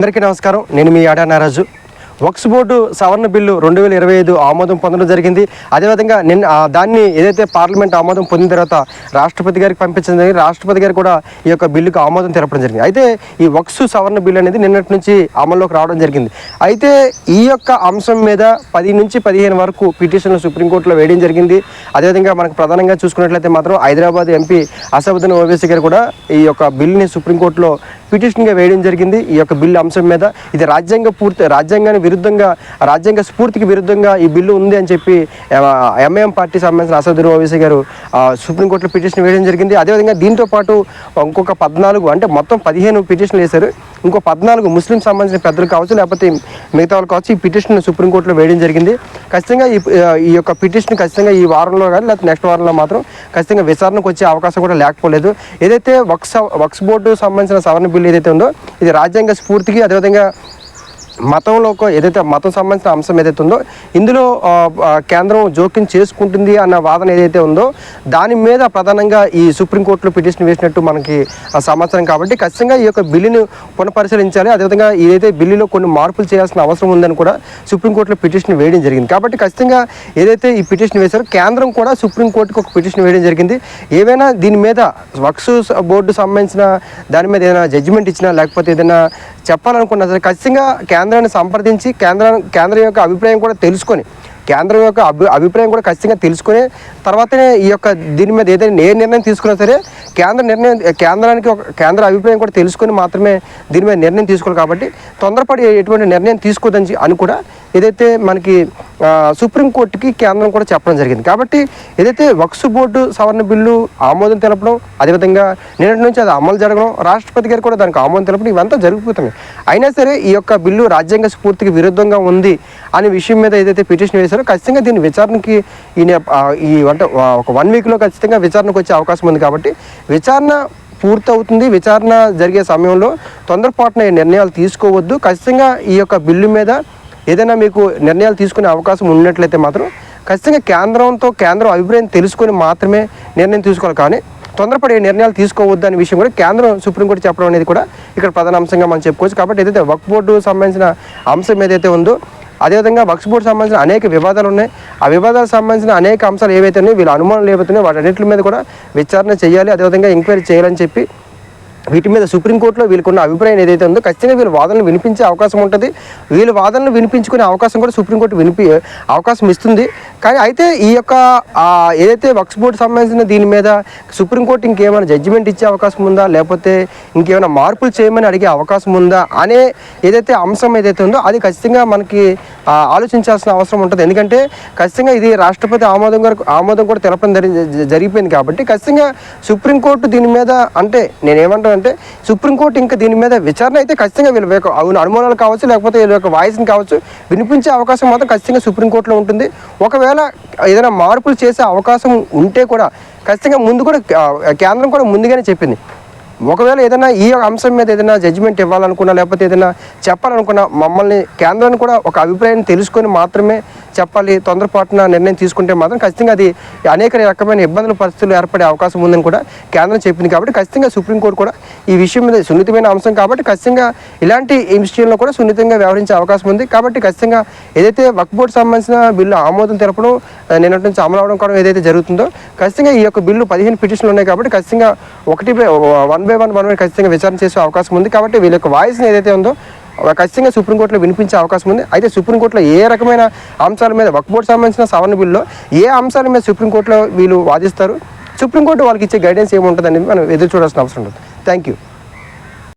అందరికీ నమస్కారం. నేను మీ ఆడా నారాజు. వక్స్ బోర్డు సవరణ బిల్లు రెండు వేల ఇరవై ఐదు ఆమోదం పొందడం జరిగింది. అదేవిధంగా నిన్న దాన్ని ఏదైతే పార్లమెంట్ ఆమోదం పొందిన తర్వాత రాష్ట్రపతి గారికి పంపించడం జరిగింది. రాష్ట్రపతి గారు కూడా ఈ యొక్క బిల్లుకు ఆమోదం తెలపడం జరిగింది. అయితే ఈ వక్స్ సవరణ బిల్లు అనేది నిన్నటి నుంచి అమల్లోకి రావడం జరిగింది. అయితే ఈ యొక్క అంశం మీద పది నుంచి పదిహేను వరకు పిటిషన్లు సుప్రీంకోర్టులో వేయడం జరిగింది. అదేవిధంగా మనకు ప్రధానంగా చూసుకున్నట్లయితే మాత్రం హైదరాబాద్ ఎంపీ అసదుద్దీన్ ఓవేసీ గారు కూడా ఈ యొక్క బిల్లుని సుప్రీంకోర్టులో పిటిషన్గా వేయడం జరిగింది. ఈ యొక్క బిల్లు అంశం మీద ఇది రాజ్యాంగ పూర్తి రాజ్యాంగానికి విరుద్ధంగా రాజ్యాంగ స్ఫూర్తికి విరుద్ధంగా ఈ బిల్లు ఉంది అని చెప్పి ఎంఐఎం పార్టీ సంబంధించిన అసదుద్దీన్ ఓవైసీ గారు సుప్రీంకోర్టులో పిటిషన్ వేయడం జరిగింది. అదేవిధంగా దీంతో పాటు ఇంకొక పద్నాలుగు అంటే మొత్తం పదిహేను పిటిషన్లు వేశారు. ఇంకో పద్నాలుగు ముస్లిం సంబంధించిన పెద్దలు కావచ్చు లేకపోతే మిగతా వాళ్ళు కావచ్చు ఈ పిటిషన్ సుప్రీంకోర్టులో వేయడం జరిగింది. ఖచ్చితంగా ఈ ఈ యొక్క పిటిషన్ ఖచ్చితంగా ఈ వారంలో కానీ లేకపోతే నెక్స్ట్ వారంలో మాత్రం ఖచ్చితంగా విచారణకు వచ్చే అవకాశం కూడా లేకపోలేదు. ఏదైతే వక్స్ వక్స్ బోర్డు సంబంధించిన సవరణ బిల్లు ఏదైతే ఉందో ఇది రాజ్యాంగ స్ఫూర్తికి అదేవిధంగా మతంలో ఏదైతే మతం సంబంధించిన అంశం ఏదైతే ఉందో ఇందులో కేంద్రం జోక్యం చేసుకుంటుంది అన్న వాదన ఏదైతే ఉందో దాని మీద ప్రధానంగా ఈ సుప్రీంకోర్టులో పిటిషన్ వేసినట్టు మనకి ఆ సమాచారం కాబట్టి ఖచ్చితంగా ఈ యొక్క బిల్లును పునఃపరిశీలించాలి. అదేవిధంగా ఏదైతే బిల్లులో కొన్ని మార్పులు చేయాల్సిన అవసరం ఉందని కూడా సుప్రీంకోర్టులో పిటిషన్ వేయడం జరిగింది. కాబట్టి ఖచ్చితంగా ఏదైతే ఈ పిటిషన్ వేశారో కేంద్రం కూడా సుప్రీంకోర్టుకు ఒక పిటిషన్ వేయడం జరిగింది. ఏవైనా దీని మీద వక్స్ బోర్డు సంబంధించిన దాని మీద ఏదైనా జడ్జిమెంట్ ఇచ్చినా లేకపోతే ఏదైనా చెప్పాలనుకున్నా సరే ఖచ్చితంగా కేంద్రాన్ని సంప్రదించి కేంద్రం కేంద్రం యొక్క అభిప్రాయం కూడా తెలుసుకొని కేంద్రం యొక్క అభి అభిప్రాయం కూడా ఖచ్చితంగా తెలుసుకుని తర్వాతనే ఈ యొక్క దీని మీద ఏదైనా ఏ నిర్ణయం తీసుకున్నా సరే కేంద్ర నిర్ణయం కేంద్రానికి ఒక కేంద్ర అభిప్రాయం కూడా తెలుసుకొని మాత్రమే దీని మీద నిర్ణయం తీసుకోవాలి కాబట్టి తొందరపడి ఎటువంటి నిర్ణయం తీసుకోదని అని కూడా ఏదైతే మనకి సుప్రీంకోర్టుకి కేంద్రం కూడా చెప్పడం జరిగింది. కాబట్టి ఏదైతే వక్స్ బోర్డు సవరణ బిల్లు ఆమోదం తెలపడం అదేవిధంగా నిన్నటి నుంచి అది అమలు జరగడం రాష్ట్రపతి గారు కూడా దానికి ఆమోదం తెలపడం ఇవంతా జరుగుతున్నాయి అయినా సరే ఈ యొక్క బిల్లు రాజ్యాంగ స్ఫూర్తికి విరుద్ధంగా ఉంది అనే విషయం మీద ఏదైతే పిటిషన్ వేశారో ఖచ్చితంగా దీని విచారణకి ఈ ఈ అంటే ఒక వన్ వీక్లో ఖచ్చితంగా విచారణకు వచ్చే అవకాశం ఉంది కాబట్టి విచారణ పూర్తవుతుంది. విచారణ జరిగే సమయంలో తొందరపాటున నిర్ణయాలు తీసుకోవద్దు. ఖచ్చితంగా ఈ యొక్క బిల్లు మీద ఏదైనా మీకు నిర్ణయాలు తీసుకునే అవకాశం ఉన్నట్లయితే మాత్రం ఖచ్చితంగా కేంద్రంతో కేంద్రం అభిప్రాయం తెలుసుకొని మాత్రమే నిర్ణయం తీసుకోవాలి. కానీ తొందరపడే నిర్ణయాలు తీసుకోవద్దు అనే విషయం కూడా కేంద్రం సుప్రీంకోర్టు చెప్పడం అనేది కూడా ఇక్కడ ప్రధాన అంశంగా మనం చెప్పుకోవచ్చు. కాబట్టి ఏదైతే వక్ బోర్డు సంబంధించిన అంశం ఏదైతే ఉందో అదేవిధంగా వక్స్ బోర్డు సంబంధించిన అనేక వివాదాలు ఉన్నాయి. ఆ వివాదాలకు సంబంధించిన అనేక అంశాలు ఏవైతే ఉన్నాయో వీళ్ళ అనుమానాలు ఏవైతే ఉన్నాయో వాటన్నిటి మీద కూడా విచారణ చేయాలి అదేవిధంగా ఎంక్వైరీ చేయాలని చెప్పి వీటి మీద సుప్రీంకోర్టులో వీళ్ళకున్న అభిప్రాయం ఏదైతే ఉందో ఖచ్చితంగా వీళ్ళ వాదనలు వినిపించే అవకాశం ఉంటుంది. వీళ్ళ వాదనలు వినిపించుకునే అవకాశం కూడా సుప్రీంకోర్టు వినిపి అవకాశం ఇస్తుంది. కానీ అయితే ఈ యొక్క ఏదైతే వక్స్ బోర్డు సంబంధించిన దీని మీద సుప్రీంకోర్టు ఇంకేమైనా జడ్జిమెంట్ ఇచ్చే అవకాశం ఉందా? లేకపోతే ఇంకేమైనా మార్పులు చేయమని అడిగే అవకాశం ఉందా? అనే ఏదైతే అంశం ఏదైతే ఉందో అది ఖచ్చితంగా మనకి ఆలోచించాల్సిన అవసరం ఉంటుంది. ఎందుకంటే ఖచ్చితంగా ఇది రాష్ట్రపతి ఆమోదం గారు ఆమోదం కూడా తెలపడం జరిగి జరిగిపోయింది కాబట్టి ఖచ్చితంగా సుప్రీంకోర్టు దీని మీద అంటే ఏంటంటే సుప్రీంకోర్టు ఇంకా దీని మీద విచారణ అయితే ఖచ్చితంగా వీళ్ళ యొక్క అవును అనుమానాలు కావచ్చు లేకపోతే వీళ్ళ యొక్క వాయిస్ని కావచ్చు వినిపించే అవకాశం మాత్రం ఖచ్చితంగా సుప్రీంకోర్టులో ఉంటుంది. ఒకవేళ ఏదైనా మార్పులు చేసే అవకాశం ఉంటే కూడా ఖచ్చితంగా ముందు కూడా కేంద్రం కూడా ముందుగానే చెప్పింది. ఒకవేళ ఏదైనా ఈ అంశం మీద ఏదైనా జడ్జిమెంట్ ఇవ్వాలనుకున్నా లేకపోతే ఏదైనా చెప్పాలనుకున్నా మమ్మల్ని కేంద్రాన్ని కూడా ఒక అభిప్రాయాన్ని తెలుసుకొని మాత్రమే చెప్పాలి తొందరపాటున నిర్ణయం తీసుకుంటే మాత్రం ఖచ్చితంగా అది అనేక రకమైన ఇబ్బందుల పరిస్థితులు ఏర్పడే అవకాశం ఉందని కూడా కేంద్రం చెప్పింది. కాబట్టి ఖచ్చితంగా సుప్రీంకోర్టు కూడా ఈ విషయం మీద సున్నితమైన అంశం కాబట్టి ఖచ్చితంగా ఇలాంటి విషయంలో కూడా సున్నితంగా వ్యవహరించే అవకాశం ఉంది. కాబట్టి ఖచ్చితంగా ఏదైతే వక్ బోర్డు సంబంధించిన బిల్లు ఆమోదం తెలపడం నిన్నటి నుంచి అమలు అవడం కూడా ఏదైతే జరుగుతుందో ఖచ్చితంగా ఈ యొక్క బిల్లు పదిహేను పిటిషన్లు ఉన్నాయి కాబట్టి ఖచ్చితంగా ఒకటి by one by one one by ఖచ్చితంగా విచారణ చేసే అవకాశం ఉంది. కాబట్టి వీళ్ళ యొక్క వాయిస్ని ఏదైతే ఉందో ఖచ్చితంగా సుప్రీంకోర్టులో వినిపించే అవకాశం ఉంది. అయితే సుప్రీంకోర్టులో ఏ రకమైన అంశాల మీద వక్ బోర్డు సంబంధించిన సవరణ బిల్లులో ఏ అంశాల మీద సుప్రీంకోర్టులో వీళ్ళు వాదిస్తారు? సుప్రీంకోర్టు వాళ్ళకి ఇచ్చే గైడెన్స్ ఏముంటుంది అనేది మనం ఎదురు చూడాల్సిన అవసరం ఉంటుంది. Thank you